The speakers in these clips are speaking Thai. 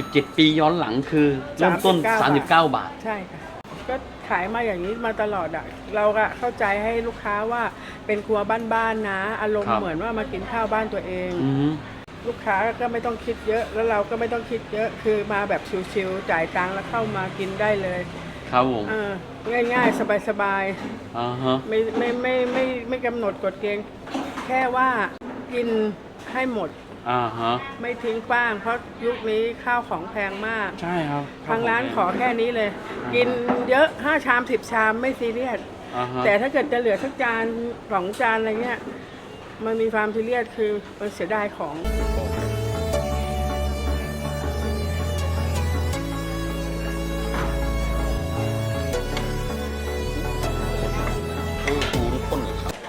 17 ปีย้อนหลังคือเริ่มต้น 39 39 บาท ใช่ค่ะ ก็ขายมาอย่างนี้มาตลอดอะเราก็เข้าใจให้ลูกค้าว่าเป็นครัวบ้านๆนะ อารมครัณ์บ เหมือนว่ามากินข้าวบ้านตัวเอง อือฮึลูกค้าก็ไม่ต้องคิดเยอะ แล้วเราก็ไม่ต้องคิดเยอะ คือมาแบบชิวๆจ่ายตังค์แล้วเข้ามากินได้เลยครับผมเออง่ายๆ สบายอ่าฮะๆไม่ไม่ไม่ไม่ไม่กำหนดกฎเกณฑ์แค่ว่ากินให้หมด อ่าฮะไม่ทิ้งกว้าง เพราะยุคนี้ข้าวของแพงมาก ใช่ครับทางร้านขอแค่นี้เลย กินเยอะห้าชามสิบชามไม่ซีเรียสอ่าฮะแต่ถ้าเกิดจะเหลือสักจานสองจานอะไรเงี้ยมันมีความซีเรียสคือมันเสียดายของ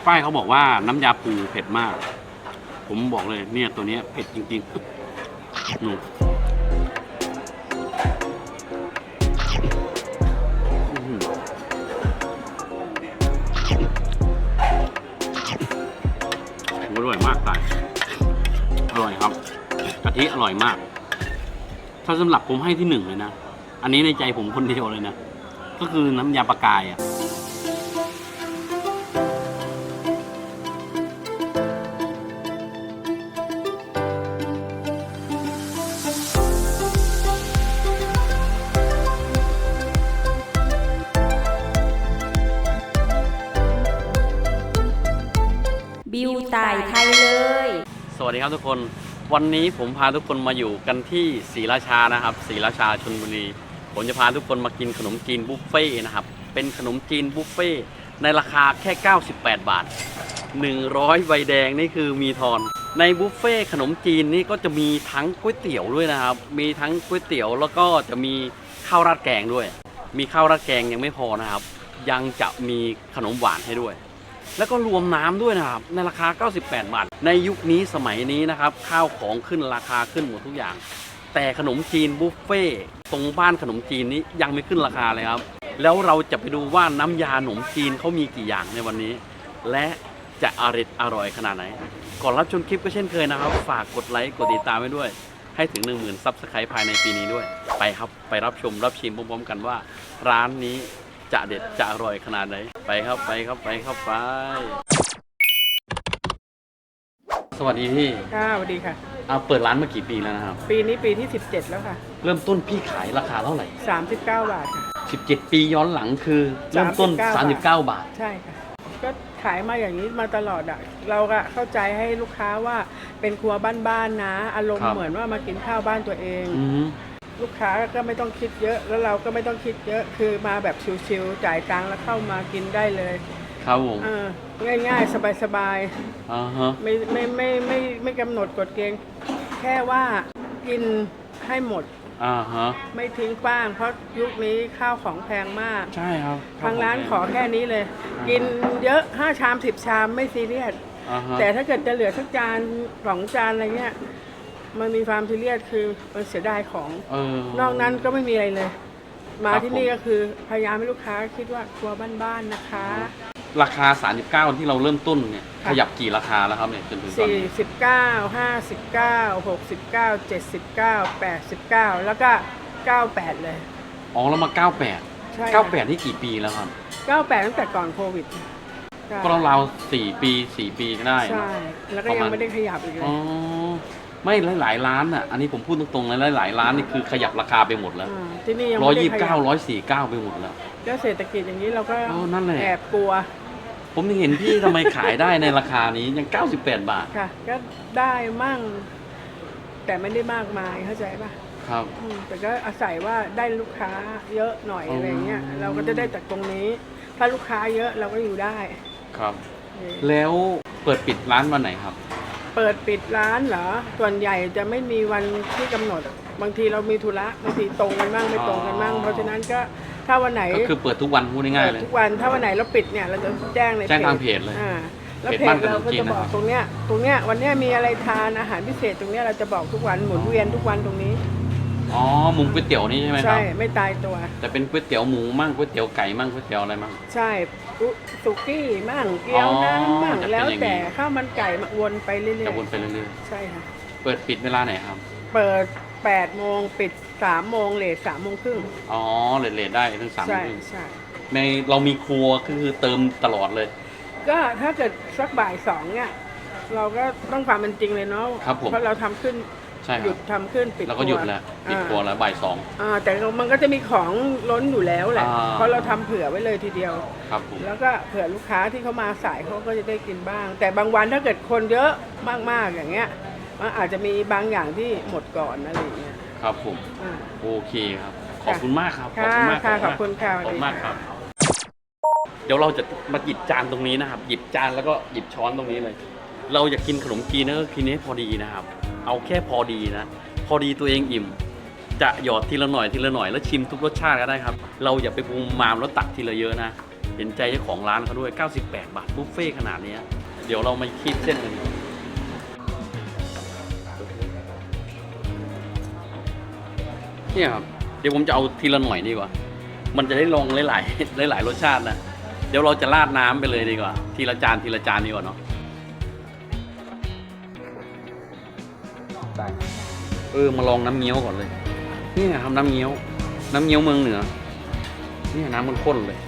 ป้ายเขาบอกว่าน้ำยาปูเผ็ดมาก ผมบอกเลยเนี่ยตัวนี้เผ็ดจริงๆหนูอื้อร่อยมากตายอร่อยครับกะทิอร่อยมาก ถ้าสำหรับผมให้ที่หนึ่งเลยนะ อันนี้ในใจผมคนเดียวเลยนะ ก็คือน้ำยาปลากายอะ วัสดีครับทุกคนวันนี้ผมพาทุกคนมาอยู่กันที่ศรีราชานะครับศรีราชาชนบุรีผมจะพาทุกคนมากินขนมจีนบุฟเฟ่ต์นะครับเป็นขนมจีนบุฟเฟ่ต์ในราคาแค่ 98 บาท 100 ใบแดงนี่คือมีทอน ในบุฟเฟ่ต์ขนมจีนนี่ก็จะมีทั้งก๋วยเตี๋ยวด้วยนะครับ มีทั้งก๋วยเตี๋ยวแล้วก็จะมีข้าวราดแกงด้วย มีข้าวราดแกงยังไม่พอนะครับ ยังจะมีขนมหวานให้ด้วย แล้วก็รวมน้ำด้วยนะครับ ในราคา 98 บาท ในยุคนี้สมัยนี้นะครับ ข้าวของขึ้นราคาขึ้นหมดทุกอย่าง แต่ขนมจีนบุฟเฟ่ต์ตรงบ้านขนมจีนนี้ยังไม่ขึ้นราคาเลยครับ แล้วเราจะไปดูว่าน้ำยาขนมจีนเขามีกี่อย่างในวันนี้ และจะอร่อยอร่อยขนาดไหน ก่อนรับชมคลิปก็เช่นเคยนะครับ ฝากกดไลค์กดติดตามไว้ด้วย ให้ถึง 1 0,000 ซับสไครต์ภายในปีนี้ด้วย ไปครับ ไปรับชมรับชิมพร้อมๆกันว่า ร้านนี้ จะเด็ดจะอร่อยขนาดไหน ไปครับไปครับไปครับไป สวัสดีพี่ค่ะสวัสดีค่ะ เอาเปิดร้านมากี่ปีแล้วนะครับ ปีนี้ปีที่ 17 แล้วค่ะ เริ่มต้นพี่ขายราคาเท่าไหร่ 39 บาทค่ะ 17 ปีย้อนหลังคือ เริ่มต้น 39 39 บาท ใช่ค่ะ ก็ขายมาอย่างนี้มาตลอดอะเราก็เข้าใจให้ลูกค้าว่าเป็นครัวบ้านๆนะ อารมครัณ์บเหมือนว่ามากินข้าวบ้านตัวเอง อืม ลูกค้าก็ไม่ต้องคิดเยอะ แล้วเราก็ไม่ต้องคิดเยอะคือมาแบบชิวๆจ่ายตังค์แล้วเข้ามากินได้เลยครับผมเออง่ายๆ สบายอ่าฮะ ๆไม่ไม่ไม่ไม่ไม่กำหนดกฎเกณฑ์แค่ว่ากินให้หมดอ่าฮะ ไม่ทิ้งกว้าง เพราะยุคนี้ข้าวของแพงมาก ใช่ครับทางร้านขอแค่นี้เลย กินเยอะห้าชามสิบชามไม่ซีเรียส อ่าฮะแต่ถ้าเกิดจะเหลือสักจานสองจานอะไรเงี้ย มันมีความซีเรียสคือมันเสียดายของ เออ นอกนั้นก็ไม่มีอะไรเลย มาครับที่นี่ผม ก็คือพยายามให้ลูกค้าคิดว่าครัวบ้านๆนะคะ ราคา 39 ที่เราเริ่มต้นเนี่ยค่ะ ขยับกี่ราคาแล้วครับเนี่ยจนถึงตอนสี่นี้สิบเก้าห้าสิบเก้าหกสิบเก้าเจ็ดสิบเก้าแปดสิบเก้าแล้วก็เก้าแปดเลย อ๋อแล้วมา 98 ใช่98 นี่กี่ปีแล้วครับเก้าแปดตั้งแต่ก่อนโควิดใช่ก็ราวๆ4ปี 4 ปีก็ได้นะใช่ แล้วก็ประยัมาณงไม่ได้ขยับอีกเลอ๋ยอ ไม่หลายๆร้านอะอันนี้ผมพูดตรงๆเลยหลายๆร้านนี่คือขยับราคาไปหมดแล้วาที่นี่ยังร้อยไม่ได้ยี่สิขบยัเก้าบร้อยสี่เก้าไปหมดแล้วแล้วเศรษฐกิจอย่างนี้เราก็อ๋อนั่นแหละ แอบกลัวผมยังเห็นพี่ทำไมขายได้ในราคานี้ยัง98บาทค่ะ ก็ได้มั่ง แต่ไม่ได้มากมายเข้าใจป่ะครับ อืมแต่ก็อาศัยว่าได้ลูกค้าเยอะหน่อยอ๋ออ อะไรเงี้ยเราก็จะได้จากตรงนี้ ถ้าลูกค้าเยอะเราก็อยู่ได้ครับ เออแล้วเปิดปิดร้านวันไหนครับ เปิดปิดร้านเหรอ ส่วนใหญ่จะไม่มีวันที่กำหนด บางทีเรามีธุระบางทีตรงกันบ้างไม่ตรงกันบ้างอ๋อเพราะฉะนั้นก็ถ้าวันไหนก็คือเปิดทุกวันพูดง่ายๆเปิดเลย ทุกวันถ้าวันไหนเราปิดเนี่ยเราจะแจ้งในแจ้งทางเพจเลย อ่าแล้วเพจเพบ้าจนขนมเราก็จีนจะนะบอคกรับ ตรงเนี้ยตรงเนี้ยวันเนี้ยมีอะไรทานอาหารพิเศษตรงเนี้ยเราจะบอกทุกวันหมุนเวียนทุกวันตรงนี้ อ๋อมุมก๋วยเตี๋ยวนี่ใช่ไหมคใช่รับ ไม่ตายตัว แต่เป็นก๋วยเตี๋ยวหมูมั่งก๋วยเตี๋ยวไก่มั่งก๋วยเตี๋ยวอะไรมั่ง ใช่ อุสุกี้มั่งเกี๊ยวอ๋อน้ำมั่งจะเป็นแล้วอย่างนี้ แต่ข้าวมันไก่มาวนไปเรื่อยจะวนไปเรื่อยๆใช่ค่ะ ๆ เปิดปิดเวลาไหนครับ เปิดแปดโมงปิดสามโมงเลทสามโมงครึ่งอ๋อเลทเลทได้ถึงสามใช่ครึ่งใช่ในเรามีครัวก็คือเติมตลอดเลย ก็ถ้าเกิดสักบ่ายสองเนี่ยเราก็ต้องความเป็นจริงเลยเนาะครับผม เพราะเราทำขึ้น ใช่คหยุรับดทำขึ้นปิดแล้วก็หยุดแล้วปิดครัวอ่าแล้วบ่ายสอง อ่าแต่มันก็จะมีของล้นอยู่แล้วแหละอ่า เพราะเราทำเผื่อไว้เลยทีเดียว ครับผม แล้วก็เผื่อลูกค้าที่เขามาสายเขาก็จะได้กินบ้าง แต่บางวันถ้าเกิดคนเยอะมากๆอย่างเงี้ยมันอาจจะมีบางอย่างที่หมดก่อนอะไรอย่างเงี้ยครับผม อ่า โอเคครับ ขอบคุณมากครับ ขอบค่ะคุณมากค่ะขอบคุณค่ะขอบคุณมากครับ เดี๋ยวเราจะมาหยิบจานตรงนี้นะครับ หยิบจานแล้วก็หยิบช้อนตรงนี้เลย เราอยากกินขนมจีนนะก็กินให้พอดีนะครับ เอาแค่พอดีนะ พอดีตัวเองอิ่ม จะหยอดทีละหน่อยทีละหน่อยแล้วชิมทุกรสชาติก็ได้ครับ เราอย่าไปปรุงมามแล้วตักทีละเยอะนะ เห็นใจเจ้าของร้านเขาด้วย 98 บาทบุฟเฟ่ขนาดนี้ เดี๋ยวเรามาคีบเส้นกันเนี่ยครับ เดี๋ยวผมจะเอาทีละหน่อยดีกว่า มันจะได้ลองหลายๆหลายๆรสชาตินะ เดี๋ยวเราจะราดน้ำไปเลยดีกว่า ทีละจานทีละจานดีกว่าเนาะ เออมาลองน้ำเงี้ยวก่อนเลยนี่ทำน้ำเงี้ยว น้ำเงี้ยวเมืองเหนือนี่น้ำมันข้นเลย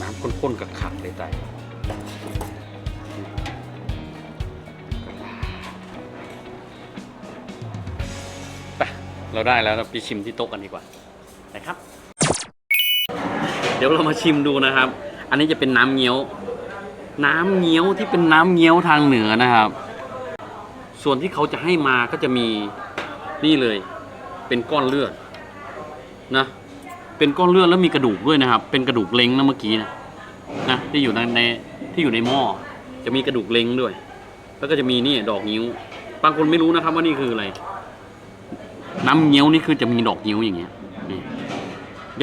น้ำข้นๆกับขักเลยใจไปเราได้แล้วเราไปชิมที่โต๊ะกันดีกว่านะครับ เดี๋ยวเรามาชิมดูนะครับ อันนี้จะเป็นน้ำเงี้ยว น้ำเงี้ยวที่เป็นน้ำเงี้ยวทางเหนือนะครับ ส่วนที่เขาจะให้มาก็จะมีนี่เลย เป็นก้อนเลือดนะเป็นก้อนเลือดแล้วมีกระดูกด้วยนะครับ เป็นกระดูกเล้งนะเมื่อกี้นะนะที่อยู่ในในที่อยู่ในหม้อจะมีกระดูกเล้งด้วย แล้วก็จะมีนี่ดอกนิ้ว บางคนไม่รู้นะครับว่านี่คืออะไร น้ำเงี้ยวนี่คือจะมีดอกนิ้วอย่างเงี้ยนี่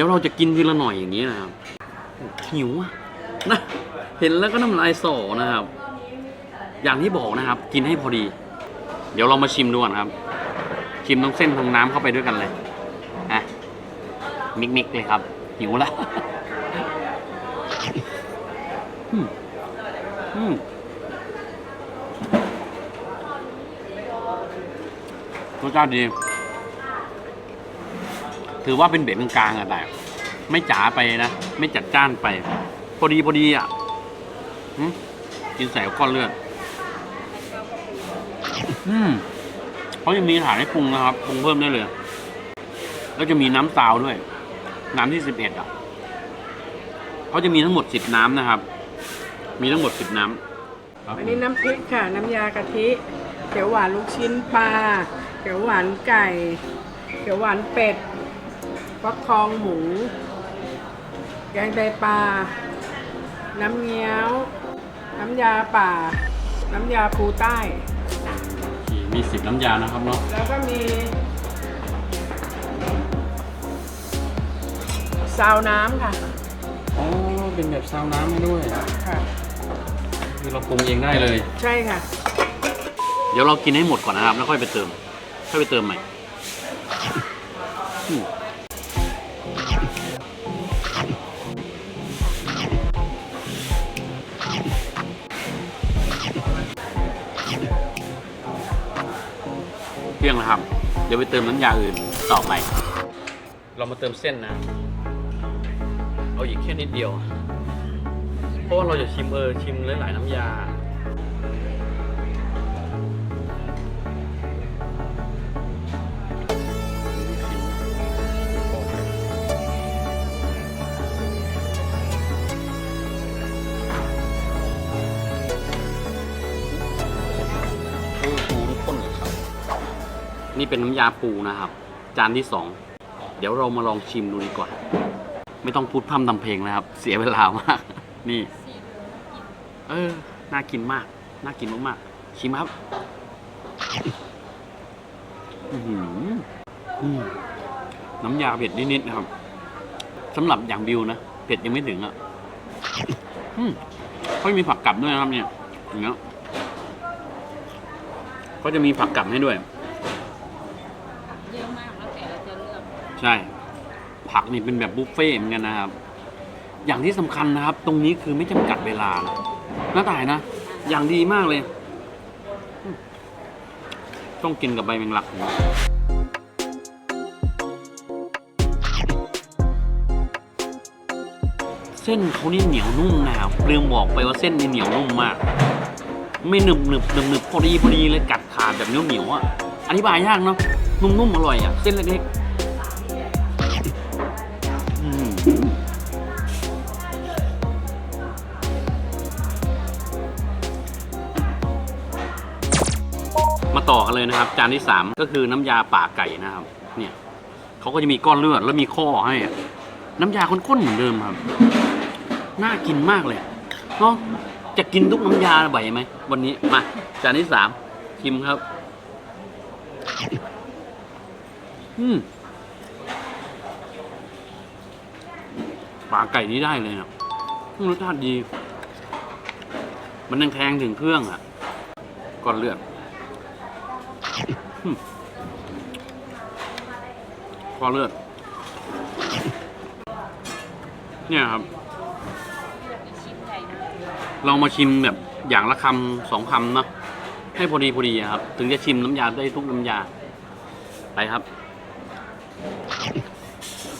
ดี๋ยวเราจะกินทีละหน่อยอย่างนี้นะครับหิวอะนะเห็นแล้วก็น้ำลายสอนะครับ อย่างที่บอกนะครับ กินให้พอดี เดี๋ยวเรามาชิมดูก่อนครับ ชิมทั้งเส้นทั้งน้ำเข้าไปด้วยกันเลยอะมิกมิกเลยครับ หิวแล้วอืมอืมรสชาติดี ถือว่าเป็นเบ็ดกลางๆอะแต่ไม่จ๋าไปนะไม่จัดจ้านไป พอดีพอดีอะกินใส่กับก้อนเลือดอืมเขายังมีอาหารให้ปรุงนะครับปรุงเพิ่มได้เลย แล้วจะมีน้ำซาวด้วย น้ำที่สิบเอ็ดอะเขาจะมีทั้งหมดสิบน้ำนะครับ มีทั้งหมดสิบน้ำอันนี้น้ำพริกค่ะ น้ำยากะทิเขียวหวานลูกชิ้นปลาเขียวหวานไก่เขียวหวานเป็ด ฟักทองหมู แกงไตปลา น้ำเงี้ยว น้ำยาป่า น้ำยาปูใต้ มีสิบน้ำยานะครับเนาะแล้วก็มี ซาวน้ำค่ะ อ๋อเป็นแบบซาวน้ำให้ด้วย ค่ะ คือเราปรุงเองได้เลย ใช่ค่ะ เดี๋ยวเรากินให้หมดก่อนนะครับ แล้วค่อยไปเติม ค่อยไปเติมใหม่ อืมเพียงแล้วครับ เดี๋ยวไปเติมน้ำยาอื่นต่อไป เรามาเติมเส้นนะ เอาอีกแค่นิดเดียว เพราะว่าเราจะชิมเออชิมหลายๆน้ำยา นี่เป็นน้ำยาปูนะครับ จานที่สองเดี๋ยวเรามาลองชิมดูดีกว่า ไม่ต้องพูดพร่ำทำเพลงนะครับ เสียเวลามาก นี่ เออ น่ากินมาก น่ากินมากๆ ชิมครับน้ำยาเผ็ดนิดๆนะครับสำหรับอย่างบิวนะ เผ็ดยังไม่ถึงอะเขามีผักกลับด้วยนะครับเนี่ยอย่างเงี้ยก็จะมีผักกลับให้ด้วย เยอะมากแล้วแต่เราจะเลือก ใช่ ผักนี่เป็นแบบบุฟเฟ่เหมือนกันนะครับ อย่างที่สำคัญนะครับ ตรงนี้คือไม่จำกัดเวลานะน้าต่ายนะ อย่างดีมากเลย ต้องกินกับใบแมงลักนี้เส้นเขานี่เหนียวนุ่มนะครับเรื่องบอกไปว่าเส้นนี่เหนียวนุ่มมาก ไม่หนึบหนึบหนึบหนึบพอดีพอดีเลยกัดขาดแบบเหนียวเหนียวอะ อธิบายยากเนาะ นุ่มๆอร่อยอะ เส้นเล็กๆ เลยนะครับ จานที่สามก็คือน้ำยาป่าไก่นะครับ เนี่ยเขาก็จะมีก้อนเลือดแล้วมีข้อให้ น้ำยาข้นๆเหมือนเดิมครับ น่ากินมากเลยเนาะจะกินทุกน้ำยาไหวไหมวันนี้มาจานที่สามชิมครับ อืมปลาไก่นี้ได้เลยนะรสชาติดี มันยังแทงถึงเครื่องอะก้อนเลือดอืม ก้อเลือด เนี่ยครับ เรามาชิมแบบอย่างละคำสองคำเนาะให้พอดีพอดีครับ ถึงจะชิมน้ำยาได้ทุกน้ำยา ไปครับ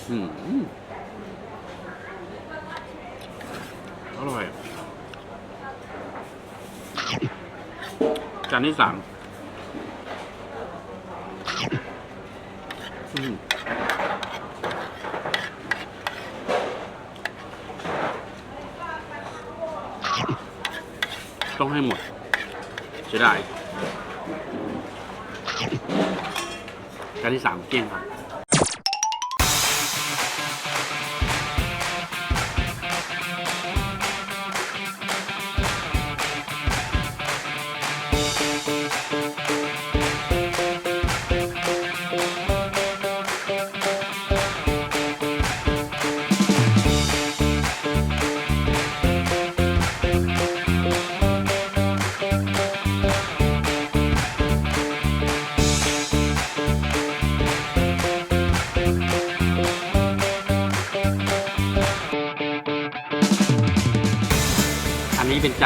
อืมอร่อย จานที่สาม อืม ต้องให้หมดจะได้จานที่สามเกี้ยงครับ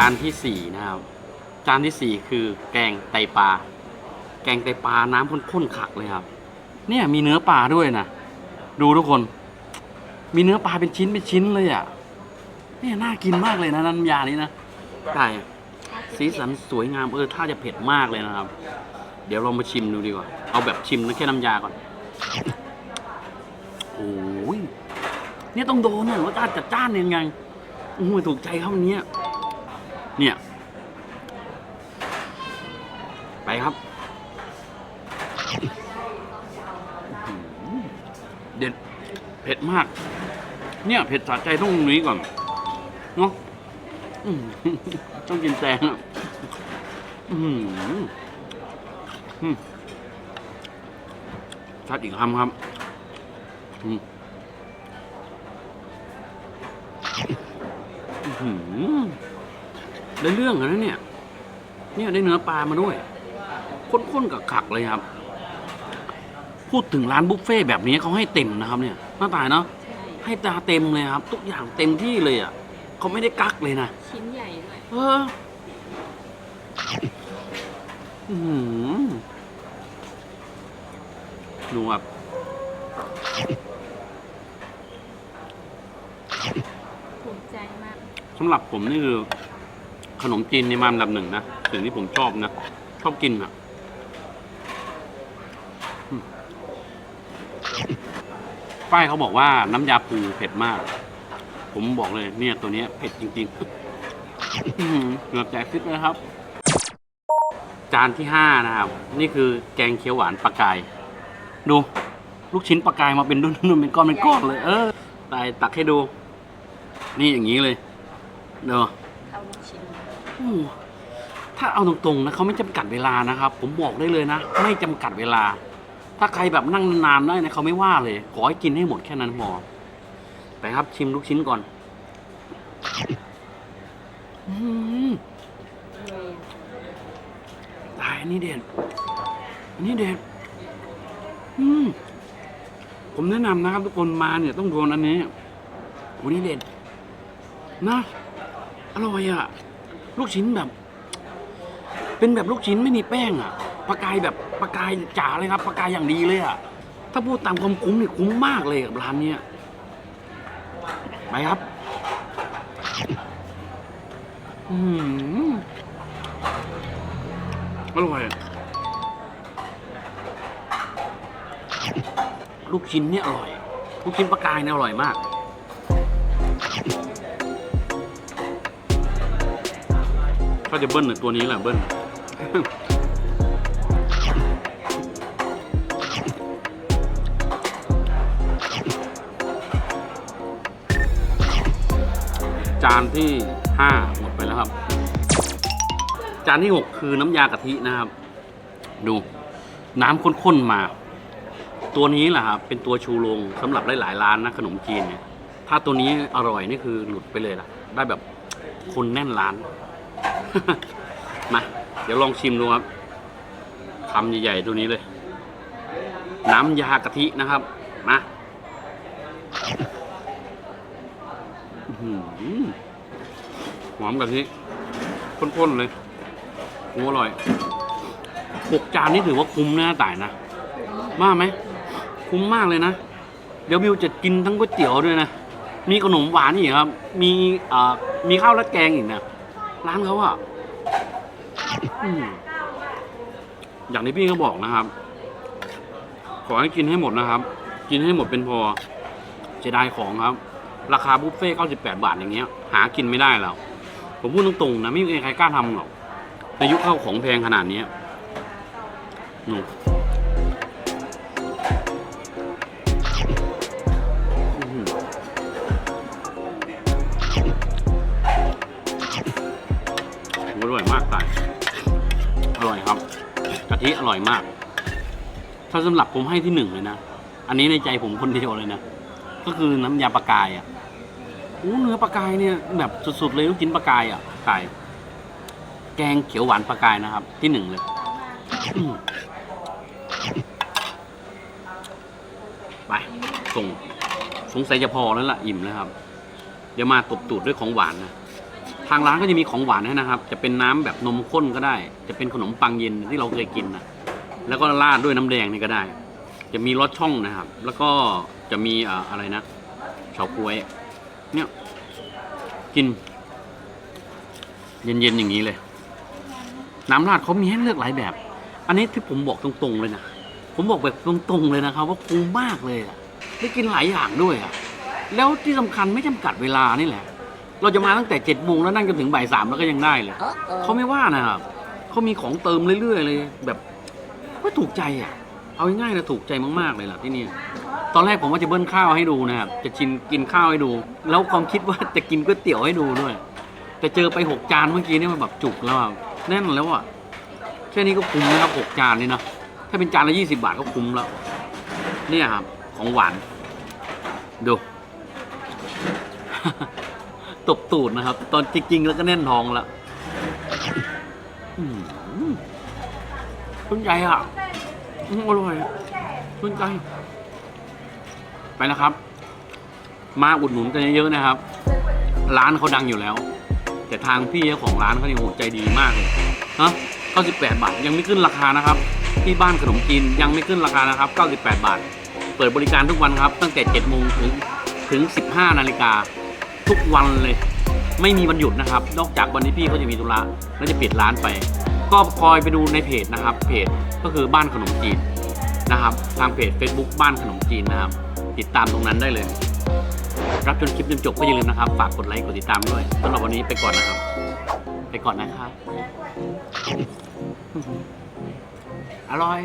านที่สี่นะครับ จานที่สี่คือแกงไตปลา แกงไตปลาน้ำข้นๆขักเลยครับ เนี่ยมีเนื้อปลาด้วยนะ ดูทุกคน มีเนื้อปลาเป็นชิ้นเป็นชิ้นเลยอะ เนี่ยน่ากินมากเลยนะน้ำยานี้นะใช่สีสันสวยงามเออถ้าจะเผ็ดมากเลยนะครับ เดี๋ยวเรามาชิมดูดีกว่า เอาแบบชิมนะแค่น้ำยาก่อนโอ้ยเนี่ยต้องโดนเนี่ยรสชาติจัดจ้านยังไงโอ้โหถูกใจเขาวันนี้ เนี่ย ไปครับ เด็ด เผ็ดมาก เนี่ย เผ็ดสะใจต้องตรงนี้ก่อน เนาะต้องกินแตงอะชัดอีกคำครับอืม ได้เรื่องอะนะเนี่ย เนี่ยได้เนื้อปลามาด้วยข้นๆกับขักเลยครับ พูดถึงร้านบุฟเฟ่ต์แบบนี้เขาให้เต็มนะครับ เนี่ยหน้าตายเนาะใช่ให้ตาเต็มเลยครับ ทุกอย่างเต็มที่เลยอะเขาไม่ได้กักเลยนะชิ้นใหญ่ด้วยเอออื้อหือดูครับภูมิใจมากสำหรับผมนี่คือ ขนมจีนในมาอันดับหนึ่งนะสิ่งที่ผมชอบนะ ชอบกินอะอืมป้ายเขาบอกว่าน้ำยาปูเผ็ดมาก ผมบอกเลยเนี่ยตัวนี้เผ็ดจริงๆหือเหงือบแตกซิดเลยครับ จานที่ห้านะครับ นี่คือแกงเขียวหวานปลากาย ดูลูกชิ้นปลากายมาเป็นดุนๆเป็นก้อนเป็นก้อนเลย เออตายตักให้ดู นี่อย่างนี้เลยเนาะเข้าลูกชิ้น อืมถ้าเอาตรงๆนะเขาไม่จำกัดเวลานะครับ ผมบอกได้เลยนะ ไม่จำกัดเวลา ถ้าใครแบบนั่งนานๆได้นะเขาไม่ว่าเลย ขอให้กินให้หมดแค่นั้นพอไปครับชิมลูกชิ้นก่อน อืมตายอันนี้เด็ดอันนี้เด็ดอืมผมแนะนำนะครับ ทุกคนมาเนี่ยต้องโดนอันนี้วันนี้เด็ดนะอร่อยอะ ลูกชิ้นแบบ เป็นแบบลูกชิ้นไม่มีแป้งอะปลากายแบบปลากายจ๋าเลยครับปลากายอย่างดีเลยอะถ้าพูดตามความคุ้มนี่คุ้มมากเลยกับร้านเนี้ยไปครับอืมอร่อยลูกชิ้นเนี่ยอร่อย ลูกชิ้นปลากายเนี่ยอร่อยมาก ถ้าจะเบิ้ลเนี่ยตัวนี้แหละเบิ้ลจานที่ห้าหมดไปแล้วครับ จานที่หกคือน้ำยากะทินะครับ ดู น้ำข้นๆมา ตัวนี้แหละครับเป็นตัวชูโรงสำหรับหลายๆร้านนะขนมจีนเนี่ย ถ้าตัวนี้อร่อยนี่คือหลุดไปเลยล่ะ ได้แบบคนแน่นร้าน มา เดี๋ยวลองชิมดูครับคำใหญ่ๆตัวนี้เลย น้ำยากะทินะครับ มาหอมกะทิข้นๆเลยโอ้อร่อยหกจานนี่ถือว่าคุ้มนะต่ายนะว่าไหม คุ้มมากเลยนะ เดี๋ยวบิวจะกินทั้งก๋วยเตี๋ยวด้วยนะ มีขนมหวานอีกครับ มีอ่ามีข้าวราดแกงอีกนะ ร้านเขาอะอืมอย่างที่พี่เขาบอกนะครับ ขอให้กินให้หมดนะครับ กินให้หมดเป็นพอเสียดายของครับ ราคาบุฟเฟ่ต์98บาทอย่างเงี้ย หากินไม่ได้แล้วผมพูดตรงๆนะไม่มีใครกล้าทำหรอกในยุคเข้าของแพงขนาดนี้ยนู ร่อยมากตายอร่อยครับกะทิอร่อยมาก ถ้าสำหรับผมให้ที่หนึ่งเลยนะ อันนี้ในใจผมคนเดียวเลยนะ ก็คือน้ำยาปลากายอะโอ้เนื้อปลากายเนี่ยแบบสุดๆเลยลูกชิ้นปลากายอะไก่แกงเขียวหวานปลากายนะครับ ที่หนึ่งเลยไปส่งสงสัยจะพอแล้วล่ะ อิ่มแล้วครับ เดี๋ยวมาตบตูดด้วยของหวานนะ ทางร้านก็จะมีของหวานให้นะครับ จะเป็นน้ำแบบนมข้นก็ได้ จะเป็นขนมปังเย็นที่เราเคยกินนะแล้วก็ราดด้วยน้ำแดงนี่ก็ได้ จะมีรสช่องนะครับ แล้วก็จะมีอ่าอะไรนะเฉาก๊วย เนี่ย กิน เย็นๆอย่างนี้เลย น้ำราดเขามีให้เลือกหลายแบบ อันนี้ที่ผมบอกตรงๆเลยนะผมบอกแบบตรงๆเลยนะครับ ว่าคุ้มมากเลยอะได้กินหลายอย่างด้วยอะแล้วที่สำคัญไม่จำกัดเวลานี่แหละ เราจะมาตั้งแต่เจ็ดโมงแล้วนั่งจนถึงบ่ายสามแล้วก็ยังได้เลยเขาไม่ว่านะครับเขามีของเติมเรื่อยๆเลย แบบว่าถูกใจอะ เอาง่ายๆนะถูกใจมากๆเลยล่ะที่นี่ตอนแรกผมว่าจะเบิ้ลข้าวให้ดูนะครับจะชินกินข้าวให้ดู แล้วความคิดว่าจะกินก๋วยเตี๋ยวให้ดูด้วย แต่เจอไปหกจานเมื่อกี้เนี่ยมันแบบจุกแล้วอะแน่นแล้วอะแค่นี้ก็คุ้มนะครับหกจานนี่เนาะถ้าเป็นจานละยี่สิบาทก็คุ้มแล้วเนี่ยครับของหวานดู ตบตูดนะครับ ตอนจริงๆแล้วก็แน่นท้องแล้วอืมต้นใจอะอืมอร่อยต้นใจ ไปแล้วครับ มาอุดหนุนกันเยอะๆนะครับ ร้านเขาดังอยู่แล้ว แต่ทางพี่เจ้าของร้านเขาเนี่ยโหใจดีมากเลยฮะ98 บาท ยังไม่ขึ้นราคานะครับ ที่บ้านขนมจีนยังไม่ขึ้นราคานะครับ 98 บาท เปิดบริการทุกวันครับ ตั้งแต่ 7 โมงถึง ถึง 15 นาฬิกา ทุกวันเลย ไม่มีวันหยุดนะครับ นอกจากวันที่พี่เขาจะมีธุระแล้วจะปิดร้านไป ก็คอยไปดูในเพจนะครับ เพจก็คือบ้านขนมจีนนะครับ ทางเพจ Facebook บ้านขนมจีนนะครับ ติดตามตรงนั้นได้เลย รับจนคลิปจนจบก็อย่าลืมนะครับ ฝากกดไลค์กดติดตามด้วยสำหรับวันนี้ไปก่อนนะครับ ไปก่อนนะครับอร่อย